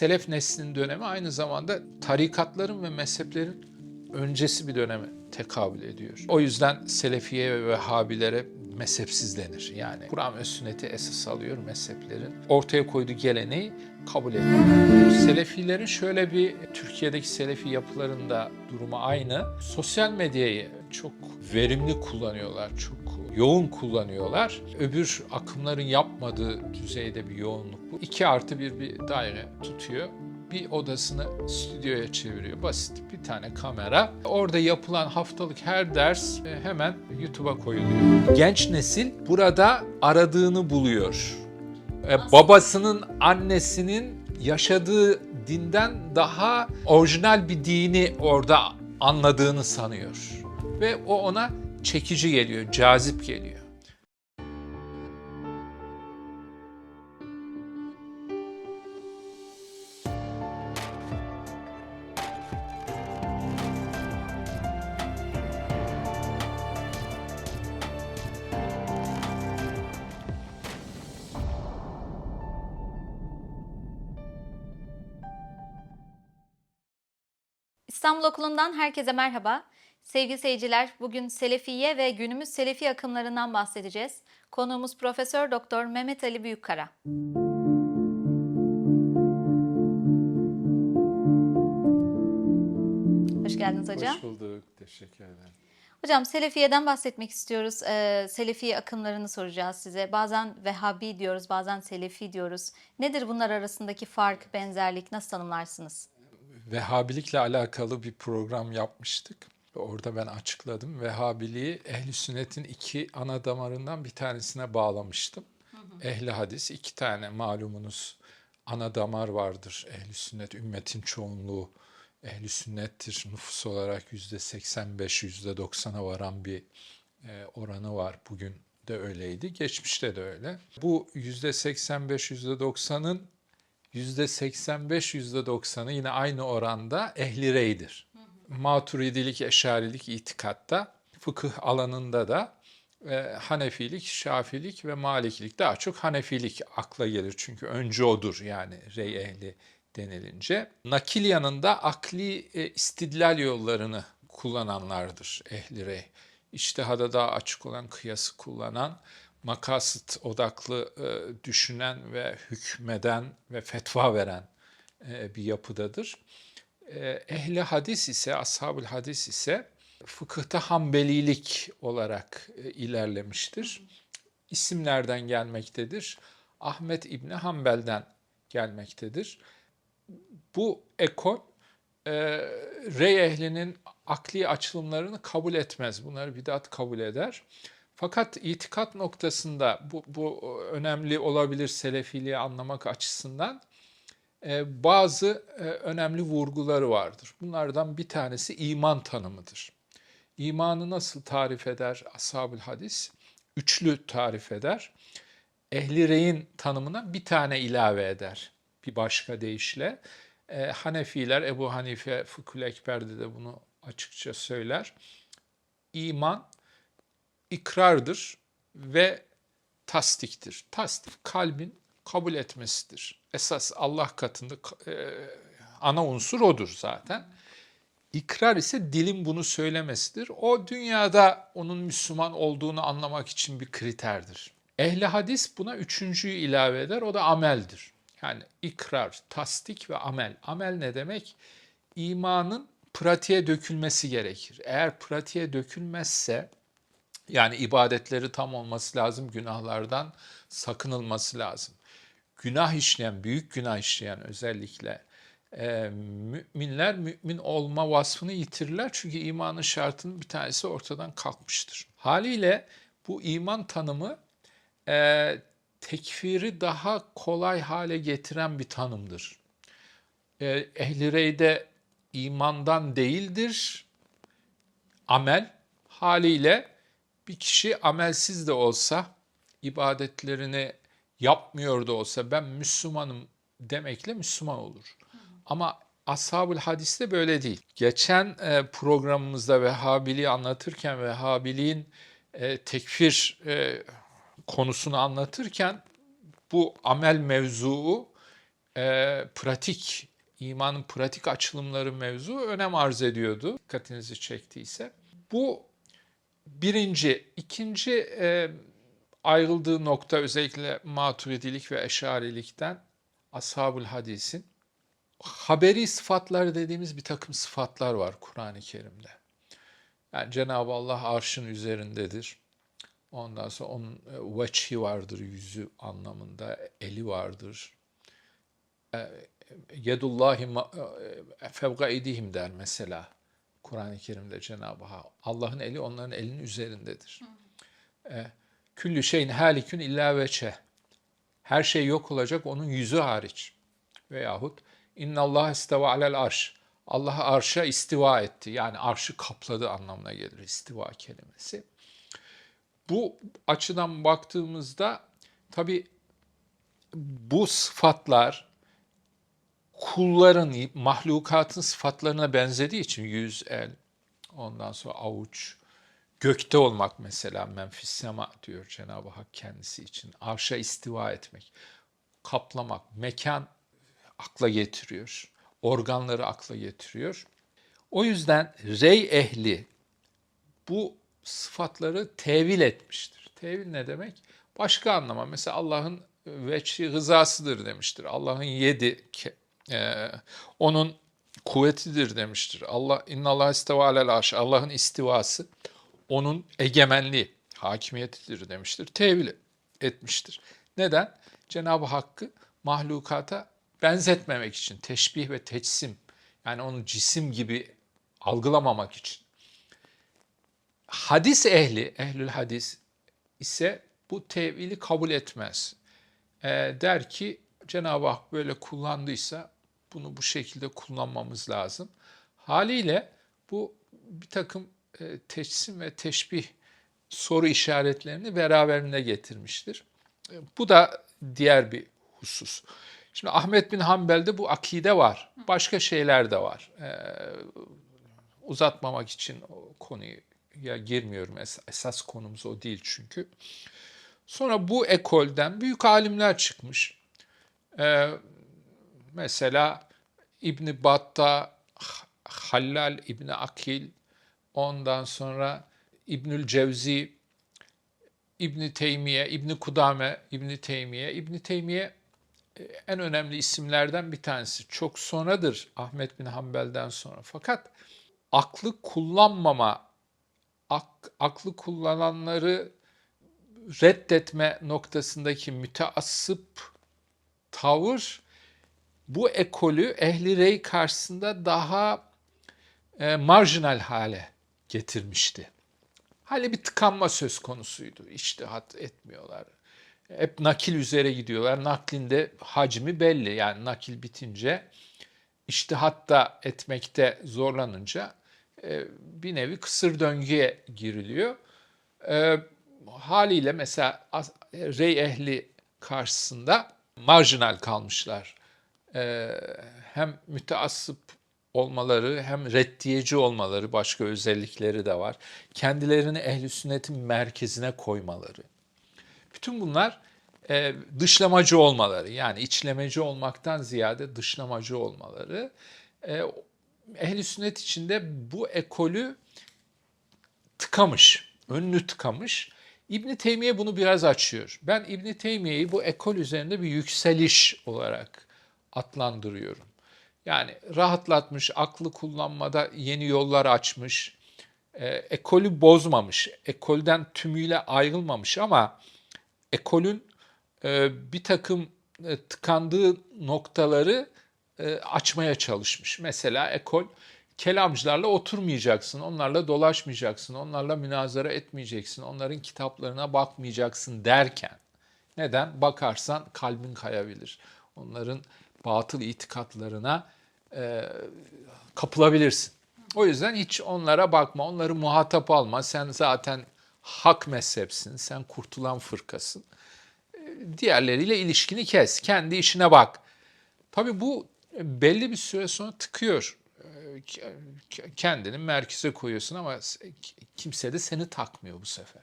Selef neslinin dönemi aynı zamanda tarikatların ve mezheplerin öncesi bir döneme tekabül ediyor. O yüzden Selefiye ve Vehhabilere mezhepsiz denir. Yani Kur'an ve sünneti esas alıyor mezheplerin. Ortaya koyduğu geleneği kabul ediyor. Selefilerin şöyle bir Türkiye'deki Selefi yapılarında durumu aynı. Sosyal medyayı çok verimli kullanıyorlar, çok yoğun kullanıyorlar. Öbür akımların yapmadığı düzeyde bir yoğunluk bu. 2 artı bir bir daire tutuyor bir odasını stüdyoya çeviriyor. Basit bir tane kamera. Orada yapılan haftalık her ders e, hemen YouTube'a koyuluyor. Genç nesil burada aradığını buluyor. E, Babasının, annesinin yaşadığı dinden daha orijinal bir dini orada anladığını sanıyor. Ve o ona çekici geliyor, cazip geliyor. İstanbul Okulu'ndan herkese merhaba. Sevgili seyirciler, bugün Selefiye ve günümüz Selefi akımlarından bahsedeceğiz. Konuğumuz Profesör Doktor Mehmet Ali Büyükkara. Hoş geldiniz hocam. Hoş bulduk, teşekkür ederim. Hocam Selefiye'den bahsetmek istiyoruz. Ee, Selefi akımlarını soracağız size. Bazen Vehhabi diyoruz, bazen Selefi diyoruz. Nedir bunlar arasındaki fark, benzerlik, nasıl tanımlarsınız? Vehhabilikle alakalı bir program yapmıştık. Orada ben açıkladım. Vehhabiliği ehli sünnetin iki ana damarından bir tanesine bağlamıştım. Ehli hadis iki tane malumunuz ana damar vardır. Ehli sünnet ümmetin çoğunluğu ehli sünnettir. Nüfus olarak yüzde 85 yüzde 90'a varan bir e, oranı var. Bugün de öyleydi. Geçmişte de öyle. Bu yüzde 85 yüzde 90'ın %85, %90'ı yine aynı oranda ehli reydir. Maturidilik, eşarilik itikatta, fıkıh alanında da e, Hanefilik, Şafilik ve Malikilik daha çok Hanefilik akla gelir. Çünkü önce odur yani rey ehli denilince. Nakil yanında akli e, istidlal yollarını kullananlardır ehli rey. İçtihada daha açık olan kıyası kullanan, makasıt odaklı e, düşünen ve hükmeden ve fetva veren e, bir yapıdadır. Ehli hadis ise, ashabül hadis ise fıkıhta hambelilik olarak ilerlemiştir. İsimlerden gelmektedir. Ahmet İbni Hanbel'den gelmektedir. Bu ekol e, rey ehlinin akli açılımlarını kabul etmez. Bunları bidat kabul eder. Fakat itikat noktasında bu, bu önemli olabilir selefiliği anlamak açısından bazı e, önemli vurguları vardır. Bunlardan bir tanesi iman tanımıdır. İmanı nasıl tarif eder ashab hadis? Üçlü tarif eder. Ehli reyin tanımına bir tane ilave eder bir başka deyişle. E, Hanefiler, Ebu Hanife Fıkhül Ekber'de de bunu açıkça söyler. İman ikrardır ve tasdiktir. Tasdik kalbin kabul etmesidir. Esas Allah katında e, ana unsur odur zaten. İkrar ise dilin bunu söylemesidir. O dünyada onun Müslüman olduğunu anlamak için bir kriterdir. Ehli hadis buna üçüncüyü ilave eder. O da ameldir. Yani ikrar, tasdik ve amel. Amel ne demek? İmanın pratiğe dökülmesi gerekir. Eğer pratiğe dökülmezse yani ibadetleri tam olması lazım, günahlardan sakınılması lazım. Günah işleyen, büyük günah işleyen özellikle e, müminler mümin olma vasfını yitirirler. Çünkü imanın şartının bir tanesi ortadan kalkmıştır. Haliyle bu iman tanımı e, tekfiri daha kolay hale getiren bir tanımdır. E, Ehl-i Rey'de imandan değildir, amel haliyle bir kişi amelsiz de olsa, ibadetlerini yapmıyor da olsa ben Müslümanım demekle Müslüman olur. Ama Ashab-ül Hadis'te böyle değil. Geçen e, programımızda Vehhabiliği anlatırken Vehhabiliğin e, tekfir e, konusunu anlatırken bu amel mevzuu e, pratik, imanın pratik açılımları mevzu önem arz ediyordu. Dikkatinizi çektiyse. Bu birinci. ikinci ayrıldığı nokta özellikle maturidilik ve eşarilikten ashabul hadisin haberi sıfatlar dediğimiz bir takım sıfatlar var Kur'an-ı Kerim'de. Yani Cenab-ı Allah arşın üzerindedir. Ondan sonra onun e, veçhi vardır, yüzü anlamında, eli vardır. E, Yedullahi e, fevga edihim der mesela Kur'an-ı Kerim'de Cenab-ı Hak. Allah'ın eli onların elinin üzerindedir. E, Küllü şeyin halikün illa veçhe. Her şey yok olacak onun yüzü hariç. Veyahut inna Allah isteva alel arş. Allah arşa istiva etti. Yani arşı kapladı anlamına gelir istiva kelimesi. Bu açıdan baktığımızda tabi bu sıfatlar kulların, mahlukatın sıfatlarına benzediği için yüz, el, ondan sonra avuç, gökte olmak mesela menfis sema diyor Cenab-ı Hak kendisi için. Arşa istiva etmek, kaplamak, mekan akla getiriyor. Organları akla getiriyor. O yüzden rey ehli bu sıfatları tevil etmiştir. Tevil ne demek? Başka anlama. Mesela Allah'ın veçhi gızasıdır demiştir. Allah'ın yedi, e, onun kuvvetidir demiştir. Allah innallah isteva alel arş. Allah'ın istivası onun egemenliği, hakimiyetidir demiştir. Tevil etmiştir. Neden? Cenab-ı Hakk'ı mahlukata benzetmemek için, teşbih ve teçsim, yani onu cisim gibi algılamamak için. Hadis ehli, ehlül hadis ise bu tevili kabul etmez. Ee, der ki Cenab-ı Hak böyle kullandıysa bunu bu şekilde kullanmamız lazım. Haliyle bu bir takım e, teçsim ve teşbih soru işaretlerini beraberinde getirmiştir. E, bu da diğer bir husus. Şimdi Ahmet bin Hanbel'de bu akide var. Başka şeyler de var. E, uzatmamak için o konuya girmiyorum. Es- Esas konumuz o değil çünkü. Sonra bu ekolden büyük alimler çıkmış. Mesela İbni Batta, H- Hallal İbni Akil, ondan sonra İbnül Cevzi, İbni Teymiye, İbni Kudame, İbni Teymiye. İbni Teymiye e, en önemli isimlerden bir tanesi. Çok sonradır Ahmet bin Hanbel'den sonra. Fakat aklı kullanmama, ak- aklı kullananları reddetme noktasındaki müteassıp tavır bu ekolü ehli rey karşısında daha e, marjinal hale getirmişti. Hali bir tıkanma söz konusuydu. İçtihat etmiyorlar. Hep nakil üzere gidiyorlar. Naklinde hacmi belli. Yani nakil bitince içtihat da etmekte zorlanınca e, bir nevi kısır döngüye giriliyor. E, haliyle mesela as- rey ehli karşısında marjinal kalmışlar. E, hem müteassıp olmaları hem reddiyeci olmaları başka özellikleri de var. Kendilerini ehli sünnetin merkezine koymaları. Bütün bunlar e, dışlamacı olmaları yani içlemeci olmaktan ziyade dışlamacı olmaları. E, ehli sünnet içinde bu ekolü tıkamış, önünü tıkamış. İbni Teymiye bunu biraz açıyor. Ben İbni Teymiye'yi bu ekol üzerinde bir yükseliş olarak adlandırıyorum. Yani rahatlatmış, aklı kullanmada yeni yollar açmış, e, ekolü bozmamış, ekolden tümüyle ayrılmamış ama ekolün e, bir takım e, tıkandığı noktaları e, açmaya çalışmış. Mesela ekol kelamcılarla oturmayacaksın, onlarla dolaşmayacaksın, onlarla münazara etmeyeceksin, onların kitaplarına bakmayacaksın derken neden? Bakarsan kalbin kayabilir. Onların batıl itikatlarına e, kapılabilirsin. O yüzden hiç onlara bakma, onları muhatap alma. Sen zaten hak mezhepsin, sen kurtulan fırkasın. E, Diğerleriyle ilişkini kes, kendi işine bak. Tabii bu belli bir süre sonra tıkıyor. E, ke- Kendini merkeze koyuyorsun ama kimse de seni takmıyor bu sefer.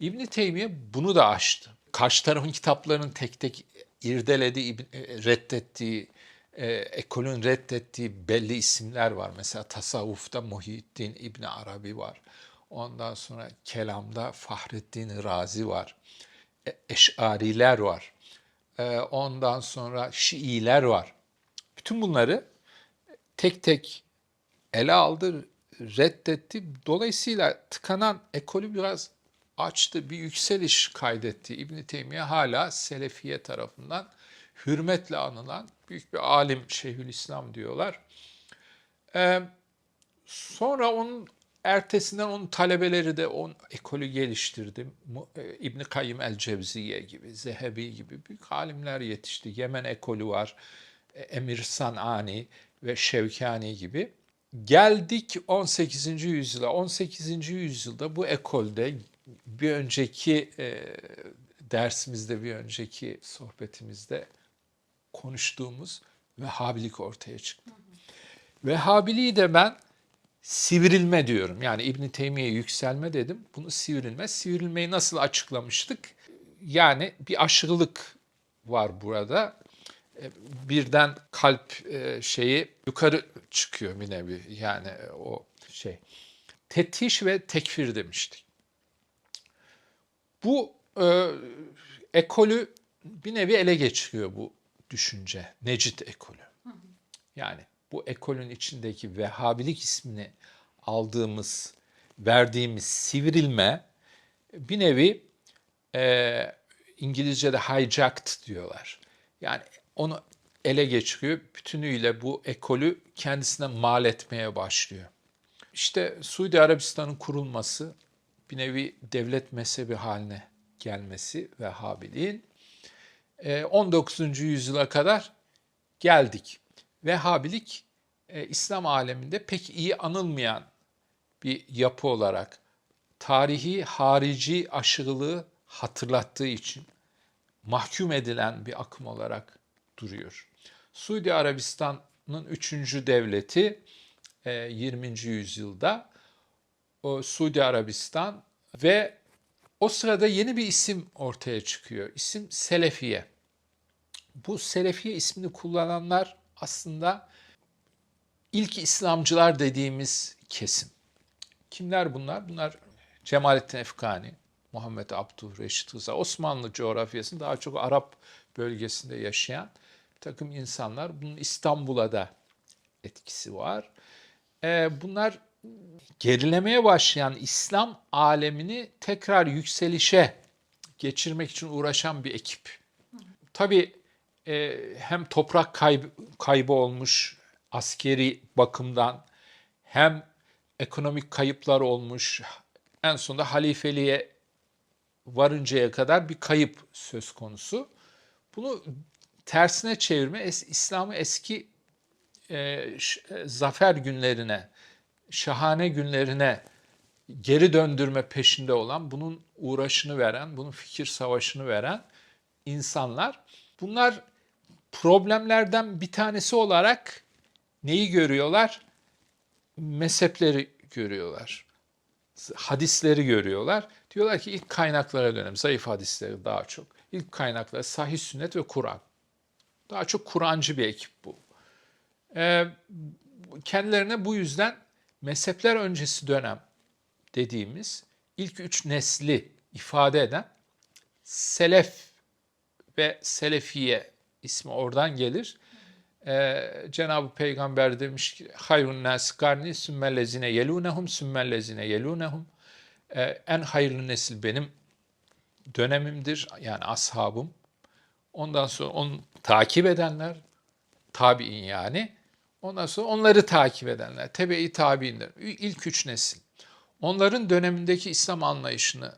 İbn Teymiye bunu da aştı. Karşı tarafın kitaplarının tek tek irdelediği, e, reddettiği e, ekolün reddettiği belli isimler var. Mesela tasavvufta Muhyiddin İbni Arabi var. Ondan sonra kelamda Fahrettin Razi var. E, Eş'ariler var. E, ondan sonra Şiiler var. Bütün bunları tek tek ele aldı, reddetti. Dolayısıyla tıkanan ekolü biraz açtı, bir yükseliş kaydetti. İbn Teymiye hala Selefiye tarafından hürmetle anılan büyük bir alim Şeyhülislam diyorlar. Ee, sonra onun ertesinden onun talebeleri de on ekolü geliştirdi. E, İbn Kayyim el Cevziye gibi, Zehebi gibi büyük alimler yetişti. Yemen ekolü var. e, Emir Sanani ve Şevkani gibi. Geldik 18. yüzyıla. 18. yüzyılda bu ekolde bir önceki e, dersimizde, bir önceki sohbetimizde konuştuğumuz Vehhabilik ortaya çıktı. Vehhabiliği de ben sivrilme diyorum. Yani İbn Teymiye yükselme dedim. Bunu sivrilme. Sivrilmeyi nasıl açıklamıştık? Yani bir aşırılık var burada. E, Birden kalp e, şeyi yukarı çıkıyor bir nevi. Yani e, o şey. Tetiş ve tekfir demiştik. Bu e, ekolü bir nevi ele geçiriyor bu düşünce. Necit ekolü. Yani bu ekolün içindeki Vehhabilik ismini aldığımız, verdiğimiz sivrilme bir nevi e, İngilizce'de hijacked diyorlar. Yani onu ele geçiriyor, bütünüyle bu ekolü kendisine mal etmeye başlıyor. İşte Suudi Arabistan'ın kurulması, bir nevi devlet mezhebi haline gelmesi Vehhabiliğin e, 19. yüzyıla kadar geldik. Vehhabilik e, İslam aleminde pek iyi anılmayan bir yapı olarak tarihi harici aşırılığı hatırlattığı için mahkum edilen bir akım olarak duruyor. Suudi Arabistan'ın üçüncü devleti e, 20. yüzyılda o Suudi Arabistan ve o sırada yeni bir isim ortaya çıkıyor. İsim Selefiye. Bu Selefiye ismini kullananlar aslında ilk İslamcılar dediğimiz kesim. Kimler bunlar? Bunlar Cemalettin Efkani, Muhammed Abduh Reşit Rıza, Osmanlı coğrafyasında daha çok Arap bölgesinde yaşayan bir takım insanlar. Bunun İstanbul'a da etkisi var. Ee, bunlar gerilemeye başlayan İslam alemini tekrar yükselişe geçirmek için uğraşan bir ekip. Tabii e, hem toprak kaybı, kaybı olmuş askeri bakımdan hem ekonomik kayıplar olmuş. En sonunda halifeliğe varıncaya kadar bir kayıp söz konusu. Bunu tersine çevirme, es, İslam'ı eski e, e, zafer günlerine, şahane günlerine geri döndürme peşinde olan, bunun uğraşını veren, bunun fikir savaşını veren insanlar. Bunlar problemlerden bir tanesi olarak neyi görüyorlar? Mezhepleri görüyorlar. Hadisleri görüyorlar. Diyorlar ki ilk kaynaklara dönelim. Zayıf hadisleri daha çok. İlk kaynaklar sahih sünnet ve Kur'an. Daha çok Kur'ancı bir ekip bu. Ee, kendilerine bu yüzden mezhepler öncesi dönem dediğimiz ilk üç nesli ifade eden Selef ve Selefiye ismi oradan gelir. Ee, Cenab-ı Peygamber demiş ki hayrun nas karni sümmellezine yelunehum sümmellezine yelunehum Ee, en hayırlı nesil benim dönemimdir yani ashabım. Ondan sonra onu takip edenler tabi'in yani. Ondan sonra onları takip edenler, tebe-i tabi'inler, ilk üç nesil. Onların dönemindeki İslam anlayışını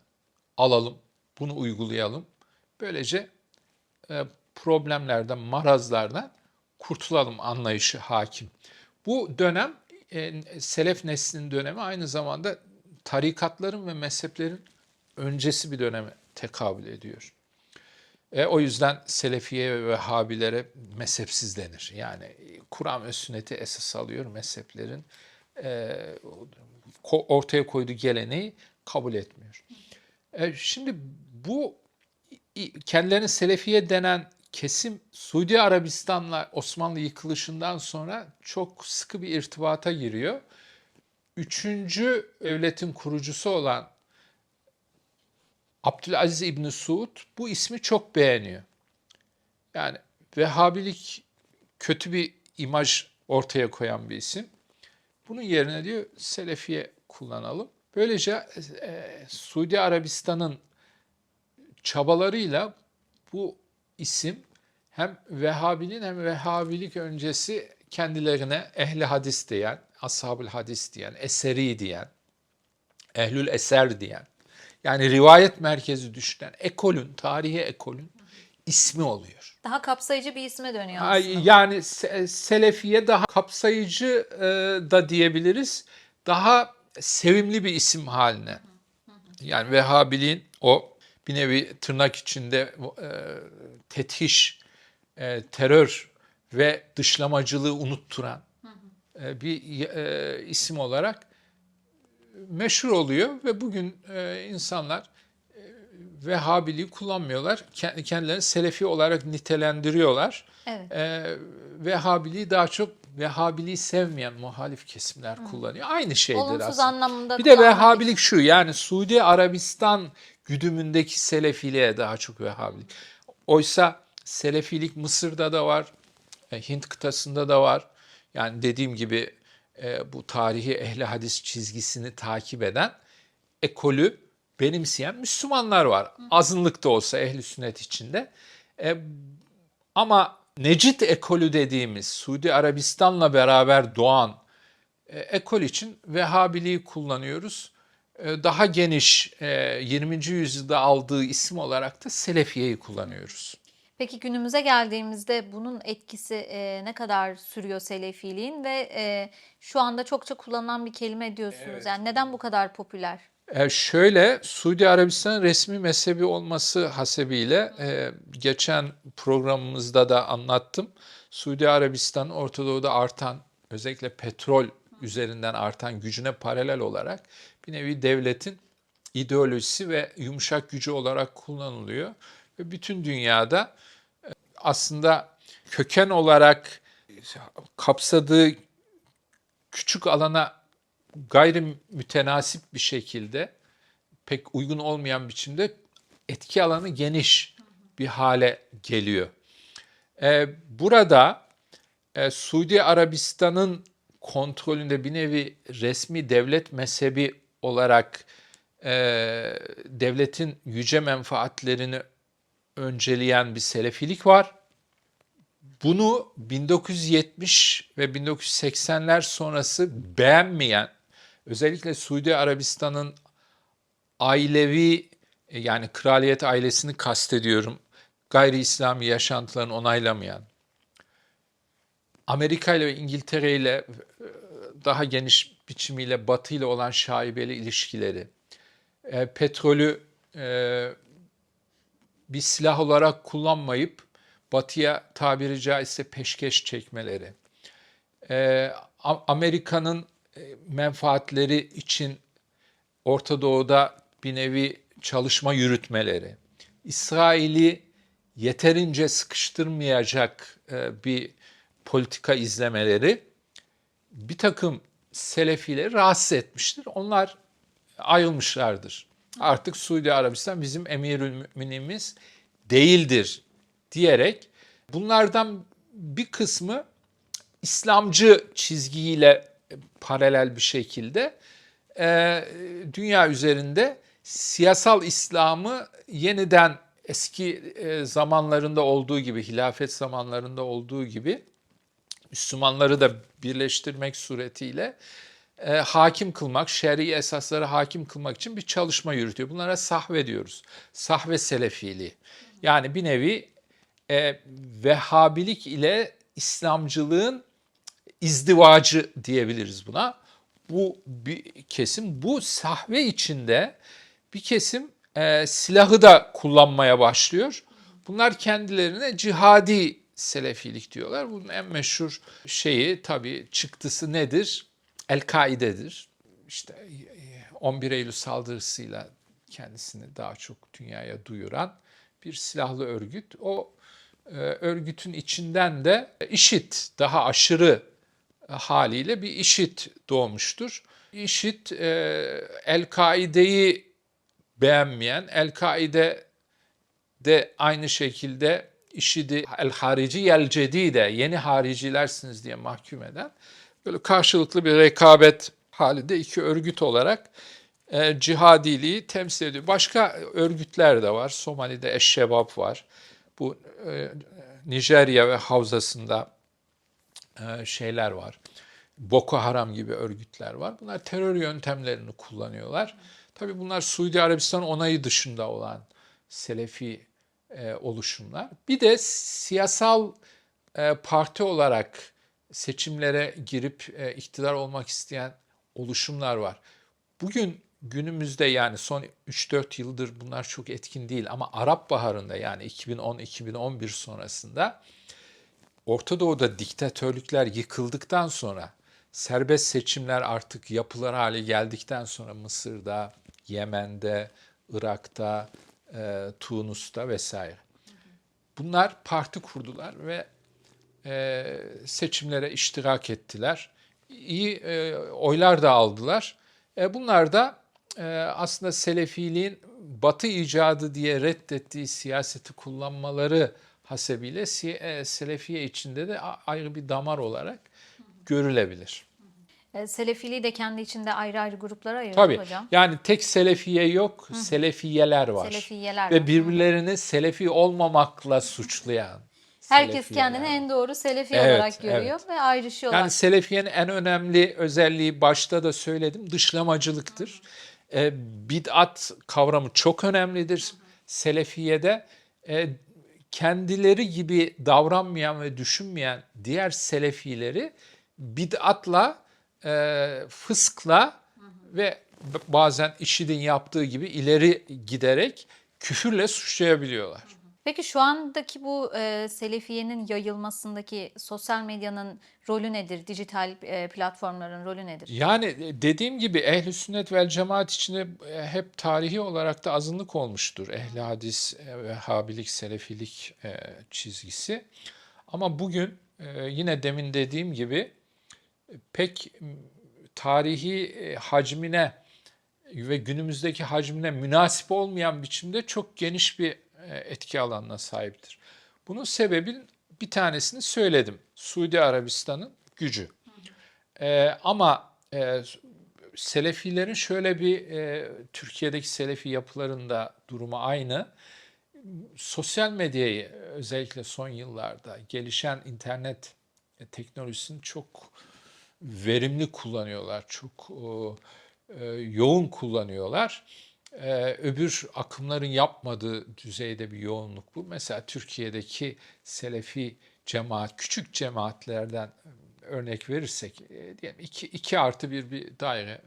alalım, bunu uygulayalım. Böylece e, problemlerden, marazlardan kurtulalım anlayışı hakim. Bu dönem e, Selef neslinin dönemi aynı zamanda tarikatların ve mezheplerin öncesi bir döneme tekabül ediyor. E, o yüzden Selefiye ve Vehhabilere mezhepsiz denir. Yani Kur'an ve sünneti esas alıyor mezheplerin e, ortaya koyduğu geleneği kabul etmiyor. E, şimdi bu i- kendilerine Selefiye denen kesim Suudi Arabistan'la Osmanlı yıkılışından sonra çok sıkı bir irtibata giriyor. Üçüncü devletin kurucusu olan Abdülaziz İbni Suud bu ismi çok beğeniyor. Yani Vehhabilik kötü bir imaj ortaya koyan bir isim. Bunun yerine diyor Selefiye kullanalım. Böylece e, Suudi Arabistan'ın çabalarıyla bu isim hem Vehhabiliğin hem Vehhabilik öncesi kendilerine ehli hadis diyen, ashabül hadis diyen, eseri diyen, ehlül eser diyen, yani rivayet merkezi düşünen ekolün, tarihi ekolün ismi oluyor. Daha kapsayıcı bir isme dönüyor aslında. Yani se- Selefiye daha kapsayıcı e, da diyebiliriz. Daha sevimli bir isim haline. Yani Vehhabiliğin o bir nevi tırnak içinde e, tetiş, e, terör ve dışlamacılığı unutturan e, bir e, isim olarak meşhur oluyor ve bugün e, insanlar e, Vehhabiliği kullanmıyorlar. Kendi- Kendilerini Selefi olarak nitelendiriyorlar. Evet. E, Vehhabiliği daha çok Vehhabiliği sevmeyen muhalif kesimler kullanıyor. Aynı şeydir Olumsuz aslında. anlamında Bir de Vehhabilik şu yani Suudi Arabistan güdümündeki Selefiliğe daha çok Vehhabilik. Oysa Selefilik Mısır'da da var, e, Hint kıtasında da var. Yani dediğim gibi e, bu tarihi ehli hadis çizgisini takip eden ekolü benimseyen Müslümanlar var. Azınlık da olsa ehli sünnet içinde. E, ama Necit ekolü dediğimiz Suudi Arabistan'la beraber doğan e, ekol için Vehhabiliği kullanıyoruz. E, Daha geniş e, 20. yüzyılda aldığı isim olarak da Selefiye'yi kullanıyoruz. Peki günümüze geldiğimizde bunun etkisi e, ne kadar sürüyor Selefiliğin ve e, şu anda çokça kullanılan bir kelime diyorsunuz. Yani neden bu kadar popüler? E, şöyle Suudi Arabistan resmi mezhebi olması hasebiyle e, geçen programımızda da anlattım. Suudi Arabistan Orta Doğu'da artan özellikle petrol üzerinden artan gücüne paralel olarak bir nevi devletin ideolojisi ve yumuşak gücü olarak kullanılıyor. Ve bütün dünyada aslında köken olarak kapsadığı küçük alana gayri mütenasip bir şekilde pek uygun olmayan biçimde etki alanı geniş bir hale geliyor. Ee, burada e, Suudi Arabistan'ın kontrolünde bir nevi resmi devlet mezhebi olarak e, devletin yüce menfaatlerini önceleyen bir selefilik var. Bunu 1970 ve 1980'ler sonrası beğenmeyen, özellikle Suudi Arabistan'ın ailevi yani kraliyet ailesini kastediyorum, gayri İslami yaşantılarını onaylamayan, Amerika ile İngiltere ile e, daha geniş biçimiyle Batı ile olan şaibeli ilişkileri, e, petrolü e, bir silah olarak kullanmayıp Batı'ya tabiri caizse peşkeş çekmeleri, e, A- Amerika'nın e, menfaatleri için Orta Doğu'da bir nevi çalışma yürütmeleri, İsrail'i yeterince sıkıştırmayacak e, bir politika izlemeleri bir takım Selefileri rahatsız etmiştir. Onlar ayrılmışlardır. Artık Suudi Arabistan bizim emirül müminimiz değildir diyerek bunlardan bir kısmı İslamcı çizgiyle paralel bir şekilde e, dünya üzerinde siyasal İslam'ı yeniden eski e, zamanlarında olduğu gibi, hilafet zamanlarında olduğu gibi Müslümanları da birleştirmek suretiyle e, hakim kılmak, şer'i esasları hakim kılmak için bir çalışma yürütüyor. Bunlara sahve diyoruz. Sahve selefiliği. Yani bir nevi e, Vehhabilik ile İslamcılığın izdivacı diyebiliriz buna. Bu bir kesim. Bu sahve içinde bir kesim e, silahı da kullanmaya başlıyor. Bunlar kendilerine cihadi selefilik diyorlar. Bunun en meşhur şeyi tabii çıktısı nedir? El-Kaide'dir. İşte e, 11 Eylül saldırısıyla kendisini daha çok dünyaya duyuran bir silahlı örgüt. O e, örgütün içinden de IŞİD daha aşırı haliyle bir IŞİD doğmuştur. IŞİD e, El-Kaide'yi beğenmeyen, El-Kaide de aynı şekilde IŞİD'i El-Harici Yel de yeni haricilersiniz diye mahkum eden böyle karşılıklı bir rekabet halinde iki örgüt olarak e, cihadiliği temsil ediyor. Başka örgütler de var. Somali'de Eşşebab var. Bu e, Nijerya ve Havzası'nda e, şeyler var. Boko Haram gibi örgütler var. Bunlar terör yöntemlerini kullanıyorlar. Tabii bunlar Suudi Arabistan onayı dışında olan Selefi e, oluşumlar. Bir de siyasal e, parti olarak seçimlere girip e, iktidar olmak isteyen oluşumlar var. Bugün günümüzde yani son 3-4 yıldır bunlar çok etkin değil ama Arap Baharı'nda yani 2010-2011 sonrasında Orta Doğu'da diktatörlükler yıkıldıktan sonra serbest seçimler artık yapılar hale geldikten sonra Mısır'da, Yemen'de, Irak'ta, e, Tunus'ta vesaire. Bunlar parti kurdular ve e, seçimlere iştirak ettiler. İyi e, oylar da aldılar. E, bunlar da e, aslında Selefiliğin Batı icadı diye reddettiği siyaseti kullanmaları hasebiyle e, Selefiye içinde de ayrı bir damar olarak görülebilir. E, Selefiliği de kendi içinde ayrı ayrı gruplara ayırdık Tabii. hocam. Yani tek Selefiye yok, Selefiyeler var. Selefiyeler. Ve birbirlerini Selefi olmamakla suçlayan. Herkes Selefiyeler kendini var. en doğru Selefi Evet, olarak görüyor ve ayrışıyorlar. Yani Selefiye'nin en önemli özelliği başta da söyledim dışlamacılıktır. E, bid'at kavramı çok önemlidir. Selefiye'de e, kendileri gibi davranmayan ve düşünmeyen diğer Selefileri bid'atla, e, fıskla ve bazen IŞİD'in yaptığı gibi ileri giderek küfürle suçlayabiliyorlar. Peki şu andaki bu e, Selefiye'nin yayılmasındaki sosyal medyanın rolü nedir? Dijital e, platformların rolü nedir? Yani e, dediğim gibi ehli sünnet vel cemaat içinde e, hep tarihi olarak da azınlık olmuştur. Ehli hadis e, ve habilik, selefilik e, çizgisi. Ama bugün e, yine demin dediğim gibi pek tarihi hacmine ve günümüzdeki hacmine münasip olmayan biçimde çok geniş bir etki alanına sahiptir. Bunun sebebin bir tanesini söyledim. Suudi Arabistan'ın gücü. Ee, ama e, Selefilerin şöyle bir e, Türkiye'deki Selefi yapılarında durumu aynı. Sosyal medyayı özellikle son yıllarda gelişen internet e, teknolojisini çok verimli kullanıyorlar. Çok e, e, yoğun kullanıyorlar. E, öbür akımların yapmadığı düzeyde bir yoğunluk bu. Mesela Türkiye'deki Selefi cemaat, küçük cemaatlerden örnek verirsek, e, diyelim iki, iki artı bir bir daire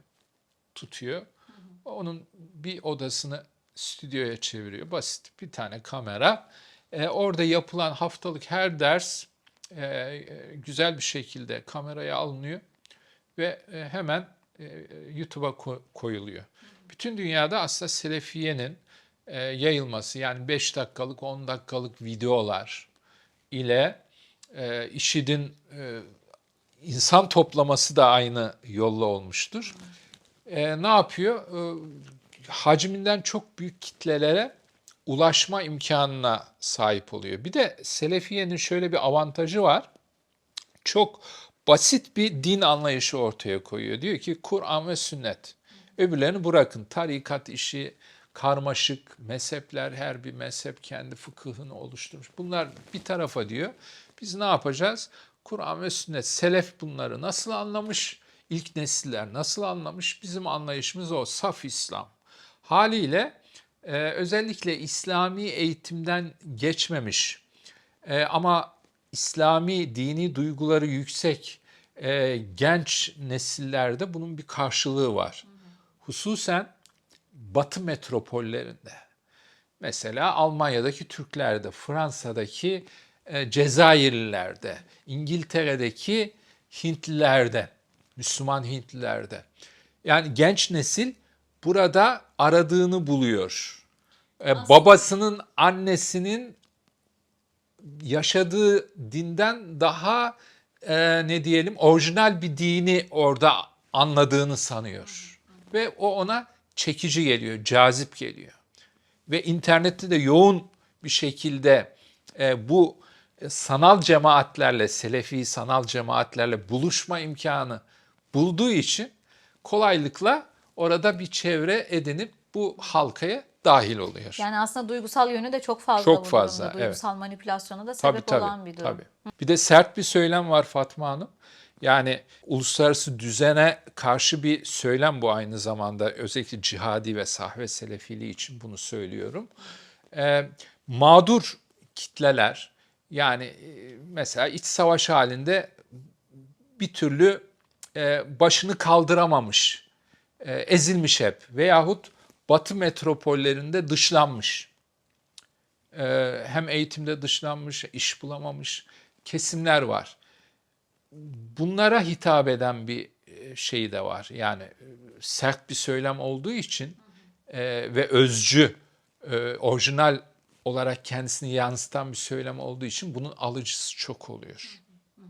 tutuyor. Onun bir odasını stüdyoya çeviriyor. Basit bir tane kamera. E, orada yapılan haftalık her ders e, e, güzel bir şekilde kameraya alınıyor ve e, hemen e, YouTube'a ko- koyuluyor. Bütün dünyada aslında Selefiye'nin e, yayılması yani 5 dakikalık 10 dakikalık videolar ile e, IŞİD'in e, insan toplaması da aynı yolla olmuştur. E, ne yapıyor? E, hacminden çok büyük kitlelere ulaşma imkanına sahip oluyor. Bir de Selefiye'nin şöyle bir avantajı var. Çok basit bir din anlayışı ortaya koyuyor. Diyor ki Kur'an ve sünnet. Öbürlerini bırakın. Tarikat işi, karmaşık mezhepler, her bir mezhep kendi fıkıhını oluşturmuş. Bunlar bir tarafa diyor. Biz ne yapacağız? Kur'an ve sünnet, selef bunları nasıl anlamış? İlk nesiller nasıl anlamış? Bizim anlayışımız o, saf İslam. Haliyle e, özellikle İslami eğitimden geçmemiş e, ama İslami dini duyguları yüksek e, genç nesillerde bunun bir karşılığı var. Hususen Batı metropollerinde. Mesela Almanya'daki Türklerde, Fransa'daki e, Cezayirlilerde, İngiltere'deki Hintlilerde, Müslüman Hintlilerde. Yani genç nesil burada aradığını buluyor. E, babasının, annesinin yaşadığı dinden daha e, ne diyelim orijinal bir dini orada anladığını sanıyor. Ve o ona çekici geliyor, cazip geliyor. Ve internette de yoğun bir şekilde e, bu e, sanal cemaatlerle, Selefi sanal cemaatlerle buluşma imkanı bulduğu için kolaylıkla orada bir çevre edinip bu halkaya dahil oluyor. Yani aslında duygusal yönü de çok fazla Çok fazla, durumda. Duygusal manipülasyona da Tabii sebep tabii. olan bir durum. tabii. Bir de sert bir söylem var Fatma Hanım. Yani uluslararası düzene karşı bir söylem bu aynı zamanda. Özellikle cihadi ve sahve selefiliği için bunu söylüyorum. Ee, mağdur kitleler yani e, mesela iç savaş halinde bir türlü e, başını kaldıramamış, e, ezilmiş hep veyahut batı metropollerinde dışlanmış. E, hem eğitimde dışlanmış, iş bulamamış kesimler var. Bunlara hitap eden bir e, şey de var. Yani e, sert bir söylem olduğu için e, ve özcü, e, orijinal olarak kendisini yansıtan bir söylem olduğu için bunun alıcısı çok oluyor.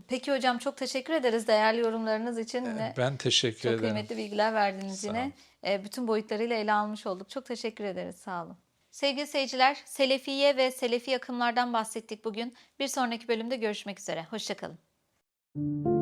Peki hocam çok teşekkür ederiz değerli yorumlarınız için. ve Ben teşekkür çok ederim. kıymetli bilgiler verdiniz yine. E, bütün boyutlarıyla ele almış olduk. Çok teşekkür ederiz. Sağ olun. Sevgili seyirciler, Selefiye ve Selefi akımlardan bahsettik bugün. Bir sonraki bölümde görüşmek üzere. Hoşçakalın. thank you